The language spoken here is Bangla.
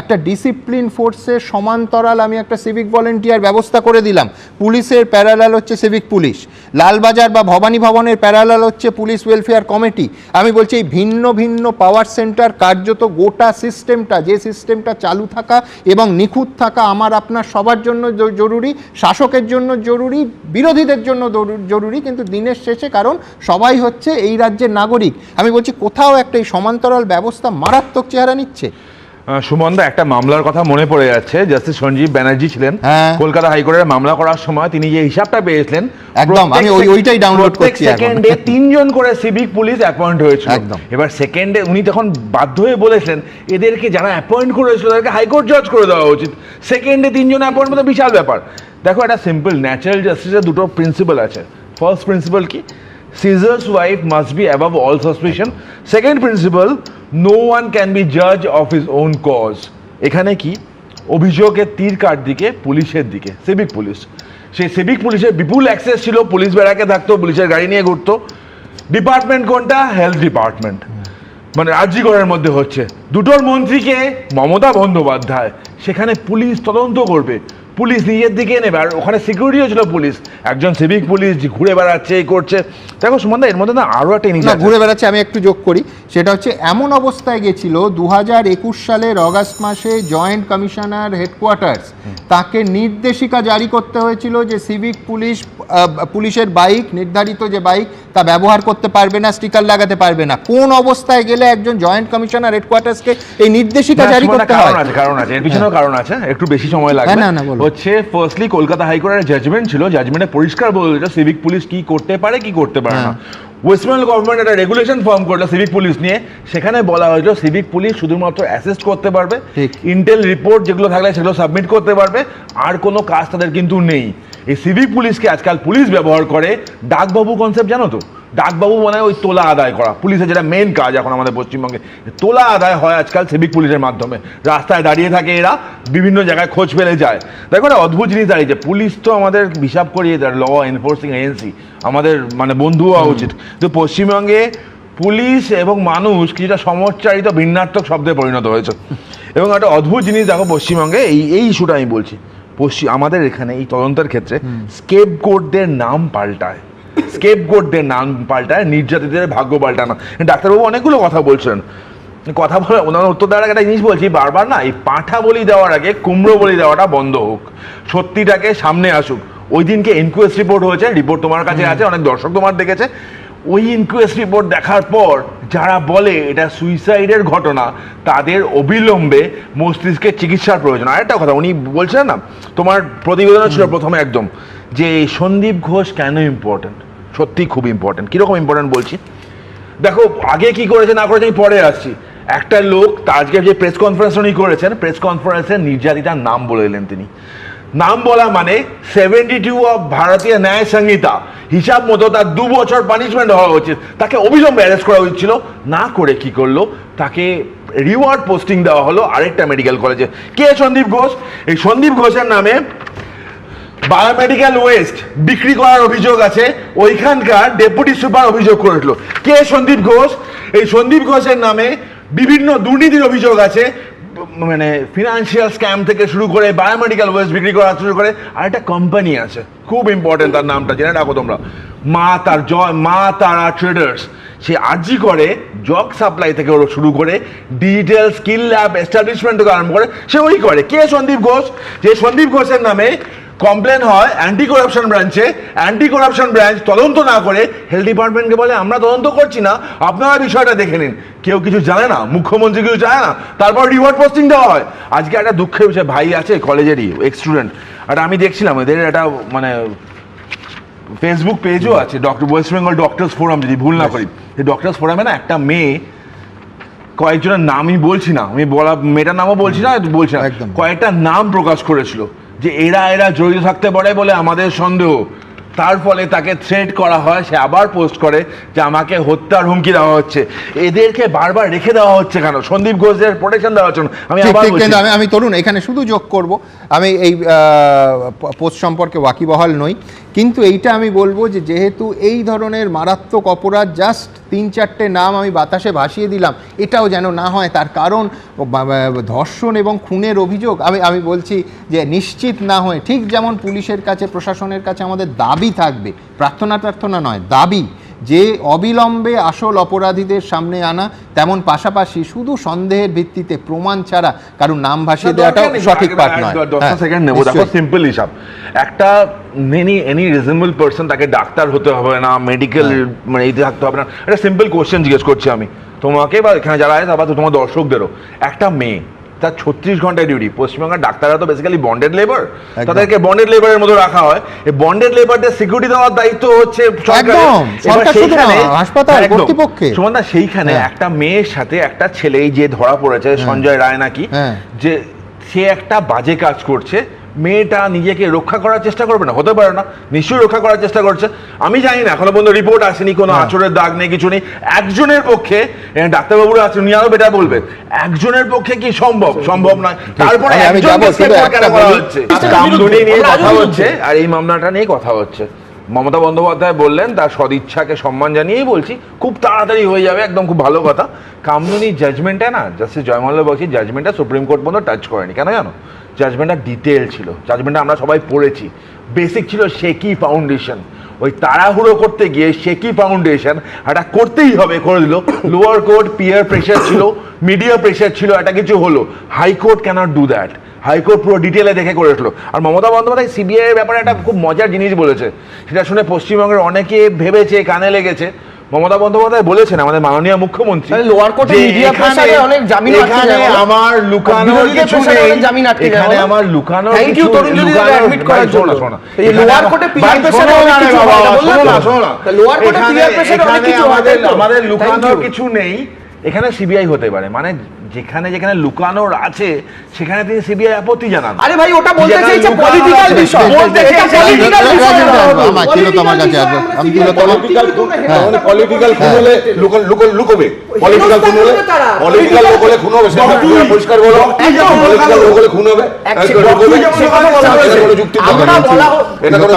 একটা ডিসিপ্লিন ফোর্সের সমান্তরাল আমি একটা সিভিক ভলেন্টিয়ার ব্যবস্থা করে দিলাম। পুলিশের প্যারালাল হচ্ছে সিভিক পুলিশ। লালবাজার বা ভবানী ভবনের প্যারালাল হচ্ছে পুলিশ ওয়েলফেয়ার কমিটি আমি বলছি এই ভিন্ন ভিন্ন পাওয়ার সেন্টার কার্যত গোটা সিস্টেমটা যে সিস্টেমটা চালু থাকা এবং নিখুঁত থাকা আমার, আপনার সবার জন্য জরুরি, শাসকের জন্য জরুরি, বিরোধীদের জন্য জরুরি, কিন্তু দিনের শেষে কারণ সবাই হচ্ছে এই রাজ্যের নাগরিক। আমি বলছি কোথাও একটা এই সমান্তরাল ব্যবস্থা মারাত্মক চেহারা নিচ্ছে। সুমনদা একটা মামলার কথা মনে পড়ে যাচ্ছে। জাস্টিস সঞ্জীব ব্যানার্জি ছিলেন। হ্যাঁ। কলকাতা হাইকোর্টের মামলা করার সময় তিনি যে হিসাবটা পেয়েছিলেন একদম, আমি ওই- ওইটাই download করছি সেকেন্ডে তিনজন করে সিভিক পুলিশ অ্যাপয়েন্ট হয়েছিল। একদম। এবার সেকেন্ডে উনি তখন বাধ্য হয়ে বলেছিলেন এদেরকে যারা অ্যাপয়েন্ট করেছিল তাদেরকে হাইকোর্ট জাজ করে দেওয়া উচিত। সেকেন্ডে তিনজন অ্যাপয়েন্ট মানে বিশাল ব্যাপার। দেখো এটা সিম্পল ন্যাচারাল জাস্টিসের দুটো প্রিন্সিপাল আছে। ফার্স্ট প্রিন্সিপাল কি? Caesar's wife must be above all suspicion second principle no one can be জাজ অফ হিজ ওন কজ এখানে কি? অভিযোগের তীর কার দিকে? পুলিশের দিকে। সিভিক পুলিশ সেই সিভিক পুলিশের বিপুল অ্যাক্সেস ছিল। পুলিশ বেড়াকে থাকতো, পুলিশের গাড়ি নিয়ে ঘুরতো। ডিপার্টমেন্ট কোনটা? হেলথ ডিপার্টমেন্ট মানে রাজ্যগড়ের মধ্যে হচ্ছে। দুটোর মন্ত্রীকে মমতা বন্দ্যোপাধ্যায়। সেখানে পুলিশ তদন্ত করবে। পুলিশ নিজের দিকে নেবে। আর ওখানে সিকিউরিটিও ছিল পুলিশ। একজন সিভিক পুলিশ ঘুরে বেড়াচ্ছে এই করছে। দেখো সুমন্দা এর মধ্যে না আরও একটা আছে। ঘুরে বেড়াচ্ছে আমি একটু যোগ করি। সেটা হচ্ছে এমন অবস্থায় গেছিল দু হাজার একুশ সালের অগাস্ট মাসে জয়েন্ট কমিশনার হেডকোয়ার্টার্স। তাকে নির্দেশিকা জারি করতে হয়েছিল যে সিভিক পুলিশ পুলিশের বাইক নির্ধারিত যে বাইক তা ব্যবহার করতে পারবে না স্টিকার লাগাতে পারবে না। কোন অবস্থায় গেলে একজন জয়েন্ট কমিশনার হেডকোয়ার্টার্সকে এই নির্দেশিকা জারি করতে হয়? কারণ আছে এর পিছনেও কারণ আছে। একটু বেশি সময় লাগবে। না, না। হচ্ছে ফার্স্টলি কলকাতা হাইকোর্টের জাজমেন্ট ছিল জাজমেন্টে পরিষ্কার বলেছিল সিভিক পুলিশ কি করতে পারে কি করতে পারে না। ওয়েস্ট বেঙ্গল গভর্নমেন্ট একটা রেগুলেশন ফর্ম করল সিভিক পুলিশ নিয়ে। সেখানে বলা হয়েছিল সিভিক পুলিশ শুধুমাত্র অ্যাসিস্ট করতে পারবে ইন্টেল রিপোর্ট যেগুলো থাকলে সেগুলো সাবমিট করতে পারবে আর কোনো কাজ তাদের কিন্তু নেই। এই সিভিক পুলিশকে আজকাল পুলিশ ব্যবহার করে ডাকবাবু কনসেপ্ট জানো তো? ডাকবাবু মানে ওই তোলা আদায় করা। পুলিশের যেটা মেন কাজ এখন আমাদের পশ্চিমবঙ্গে। তোলা আদায় হয় আজকাল সিভিক পুলিশের মাধ্যমে। রাস্তায় দাঁড়িয়ে থাকে এরা বিভিন্ন জায়গায় খোঁজ ফেলে যায়। দেখো একটা অদ্ভুত জিনিস দাঁড়িয়েছে পুলিশ তো আমাদের হিসাব করিয়ে দেয় ল এনফোর্সিং এজেন্সি আমাদের মানে বন্ধু হওয়া উচিত। তো পশ্চিমবঙ্গে পুলিশ এবং মানুষ কিছুটা সমচ্চারিত ভিন্নাত্মক শব্দে পরিণত হয়েছে। এবং একটা অদ্ভুত জিনিস দেখো পশ্চিমবঙ্গে এই এই ইস্যুটা আমি বলছি। পশ্চিম আমাদের এখানে এই তদন্তের ক্ষেত্রে স্কেপ কোডদের নাম পাল্টায়। স্কেপ কোডদের নাম পাল্টায় নির্যাতিতদের ভাগ্য পাল্টানো। ডাক্তারবাবু অনেকগুলো কথা বলছেন। কথা বলে ওনার উত্তর দেওয়ার আগে একটা জিনিস বলছি বারবার না এই পাঁঠা বলি দেওয়ার আগে কুমড়ো বলি দেওয়াটা বন্ধ হোক। সত্যিটাকে সামনে আসুক। ওই দিনকে ইনকোয়েস্ট রিপোর্ট হয়েছে রিপোর্ট তোমার কাছে আছে অনেক দর্শক তোমার দেখেছে। ওই ইনকোয়েস্ট রিপোর্ট দেখার পর যারা বলে এটা সুইসাইডের ঘটনা তাদের অবিলম্বে মস্তিষ্কের চিকিৎসার প্রয়োজন। আরেকটা কথা উনি বলছেন না তোমার প্রতিবেদন ছিল প্রথমে একদম। যে সন্দীপ ঘোষ কেন ইম্পর্টেন্ট সত্যি খুব ইম্পর্টেন্ট কীরকম ইম্পর্টেন্ট বলছি? দেখো, আগে কি করেছে, না করেছে, আমি পরে আসছি। একটা লোক আজকে যে প্রেস কনফারেন্স উনি করেছেন প্রেস কনফারেন্সে নির্যাতিতার নাম বলে দিলেন তিনি। নাম বলা মানে সেভেন্টি টু অফ ভারতীয় ন্যায় সংহিতা। হিসাব মতো তার দু বছর পানিশমেন্ট হওয়া উচিত। তাকে অবিলম্বে অ্যারেস্ট করা উচিত ছিল না করে কি করল? তাকে রিওয়ার্ড পোস্টিং দেওয়া হলো আরেকটা মেডিকেল কলেজে কে সন্দীপ ঘোষ? এই সন্দীপ ঘোষের নামে বায়োমেডিক্যাল ওয়েস্ট বিক্রি করার অভিযোগ আছে, ওইখানকার ডেপুটি সুপার অভিযোগ করেছিল। কে সন্দীপ ঘোষ? এই সন্দীপ ঘোষের নামে বিভিন্ন দুর্নীতির অভিযোগ আছে মানে ফিনান্সিয়াল স্ক্যাম থেকে শুরু করে বায়োমেডিক্যাল ওয়েস্ট বিক্রি করা শুরু করে, আর একটা কোম্পানি আছে, খুব ইম্পর্টেন্ট তার নামটা, জেনে রাখো তোমরা। মা তার জয় মা তারা ট্রেডার্স সে আর্জি করে জগ সাপ্লাই থেকে ওরা শুরু করে ডিজিটাল স্কিল ল্যাব এস্টাবলিশমেন্ট থেকে আরম্ভ করে, সে ওই করে। কে সন্দীপ ঘোষ? যে সন্দীপ ঘোষের নামে কমপ্লেন হয় অ্যান্টি করাপশন ব্রাঞ্চে অ্যান্টি করাপশন ব্রাঞ্চ তদন্ত না করে হেলথ ডিপার্টমেন্টকে বলে আমরা তদন্ত করছি না আপনারা বিষয়টা দেখে নিন। কেউ কিছু জানে না মুখ্যমন্ত্রী কিছু জানে না তারপর রিওয়ার্ড পোস্টিং দেওয়া হয়। আজকে একটা দুঃখের বিষয় ভাই আছে কলেজেরই এক্স স্টুডেন্ট আর আমি দেখছিলাম এদের একটা মানে ফেসবুক পেজও আছে doctor West Bengal doctors forum যদি ভুল না করি। এই ডক্টরস ফোরামে না একটা মেয়ে কয়েকজনের নামই বলছি না আমি বলা মেয়েটার নামও বলছি না বলছি না একদম। কয়েকটা নাম প্রকাশ করেছিল। যে এরা এরা জড়িত থাকতে পারে বলে আমাদের সন্দেহ। তার ফলে তাকে থ্রেট করা হয় সে আবার পোস্ট করে যে আমাকে হত্যার হুমকি দেওয়া হচ্ছে। এদেরকে বারবার রেখে দেওয়া হচ্ছে কেন? সন্দীপ ঘোষের প্রোটেকশন দেওয়া হচ্ছে আমি আমি আমি তরুণ এখানে শুধু যোগ করব। আমি এই পোস্ট সম্পর্কে ওয়াকিবহাল নই। কিন্তু এইটা আমি বলব যে যেহেতু এই ধরনের মারাত্মক অপরাধ জাস্ট তিন চারটে নাম আমি বাতাসে ভাসিয়ে দিলাম, এটাও যেন না হয়, তার কারণ ধর্ষণ এবং খুনের অভিযোগ আমি আমি বলছি যে নিশ্চিত না হয়ে, ঠিক যেমন পুলিশের কাছে, প্রশাসনের কাছে আমাদের দাবি থাকবে, প্রার্থনা প্রার্থনা নয়, দাবি। যে অবিলম্বে আসল অপরাধীদের সামনে আনা তেমন পাশাপাশি শুধু সন্দেহের ভিত্তিতে প্রমাণ ছাড়া কারোর নাম ভাসিয়ে দেওয়াটাও সঠিক পাঠ নয়। হ্যাঁ, সেকেন্ড নেব দেখো সিম্পল হিসাব। একটা এনি এনি রিজনেবল পার্সন তাকে ডাক্তার হতে হবে না মেডিকেল হ্যাঁ। মানে এই থাকতে হবে না। একটা সিম্পল কোশ্চেন জিজ্ঞেস করছি আমি। তোমাকে বা এখানে যারা আছে তারপর তোমার দর্শকদেরও। একটা মেয়ে তার ছত্রিশ ঘন্টায় ডিউটি পশ্চিমবঙ্গের ডাক্তাররা তো বেসিক্যালি বন্ডেড লেবার তাদেরকে বন্ডেড লেবারের মতো রাখা হয়। এই বন্ডেড লেবারদের সিকিউরিটি দেওয়ার দায়িত্ব হচ্ছে সরকার সেইখানে- হ্যাঁ। একটা মেয়ের সাথে একটা ছেলেই যে ধরা পড়েছে সঞ্জয় রায় নাকি হ্যাঁ। যে সে একটা বাজে কাজ করছে। মেয়েটা নিজেকে রক্ষা করার চেষ্টা করবে না হতে পারে না নিশ্চয়ই রক্ষা করার চেষ্টা করছে। আমি জানি না এখনও পর্যন্ত রিপোর্ট আসেনি কোনো। আচরের দাগ নেই কিছু নেই। একজনের পক্ষে ডাক্তারবাবুরা আছেন উনি আরও বেটা বলবেন একজনের পক্ষে কি সম্ভব? সম্ভব নয়। তারপরে নিয়ে কথা হচ্ছে আর এই মামলাটা নিয়ে কথা হচ্ছে। মমতা বন্দ্যোপাধ্যায় বললেন তার সদিচ্ছাকে সম্মান জানিয়েই বলছি খুব তাড়াতাড়ি হয়ে যাবে একদম খুব ভালো কথা। কামদুনি জাজমেন্টটা না জাস্টিস জয়মাল্য বলছি জাজমেন্টটা সুপ্রিম কোর্ট পর্যন্ত টাচ করেনি। কেন জানো? জাজমেন্টটা ডিটেল ছিল। জাজমেন্টটা আমরা সবাই পড়েছি। বেসিক ছিল শেকি ফাউন্ডেশন ওই তাড়াহুড়ো করতে গিয়ে শেকি ফাউন্ডেশন এটা করতেই হবে করে দিল। লোয়ার কোর্ট পিয়ার প্রেশার ছিল মিডিয়া প্রেশার ছিল, একটা কিছু হলো। High court can't do that high court পুরো ডিটেলে দেখে করেছিল আর মমতা বন্দ্যোপাধ্যায় সিবিআই ব্যাপারে একটা খুব মজার জিনিস বলেছে। সেটা শুনে পশ্চিমবঙ্গের অনেকে ভেবেছে, কানে লেগেছে। মমতা বন্দ্যোপাধ্যায় বলেছেন আমাদের মাননীয় মুখ্যমন্ত্রী লোয়ার কোর্টে মিডিয়া এ অনেক জামিন আটকে যায় আমার লুকানোর কিছু নেই। জামিন আটকে যায় এখানে আমার লুকানোর থ্যাংক ইউ তরুণ যদি অ্যাডমিট করার জন্য। শোনো এই লোয়ার কোর্টে পিআর না অনেক কিছু হয়, না। শোনো এখানে- peer pressure এ অনেক কিছু আমাদের আমাদের লুকানোর কিছু নেই। এখানে সিবিআই হতে পারে মানে যেখানে যেখানে লুকানোর আছে সেখানে তিনি সিবিআই আপত্তি জানান। আরে ভাই ওটা বলতে চাইছে পলিটিক্যাল বিষয়। বলতে এটা চাইছে পলিটিক্যাল বিষয় আমার ছিল তো আমার কাছে আসব। আমি ছিল তো আমার- পলিটিক্যাল। পলিটিক্যাল খুন হলে লুকো- লুকো- লুকোবে। পলিটিক্যাল খুন হলে পলিটিক্যাল লোক হলে খুন হবে সেটা পরিষ্কার বলো। একদম পলিটিক্যাল লোক হলে খুন হবে এটা কোনো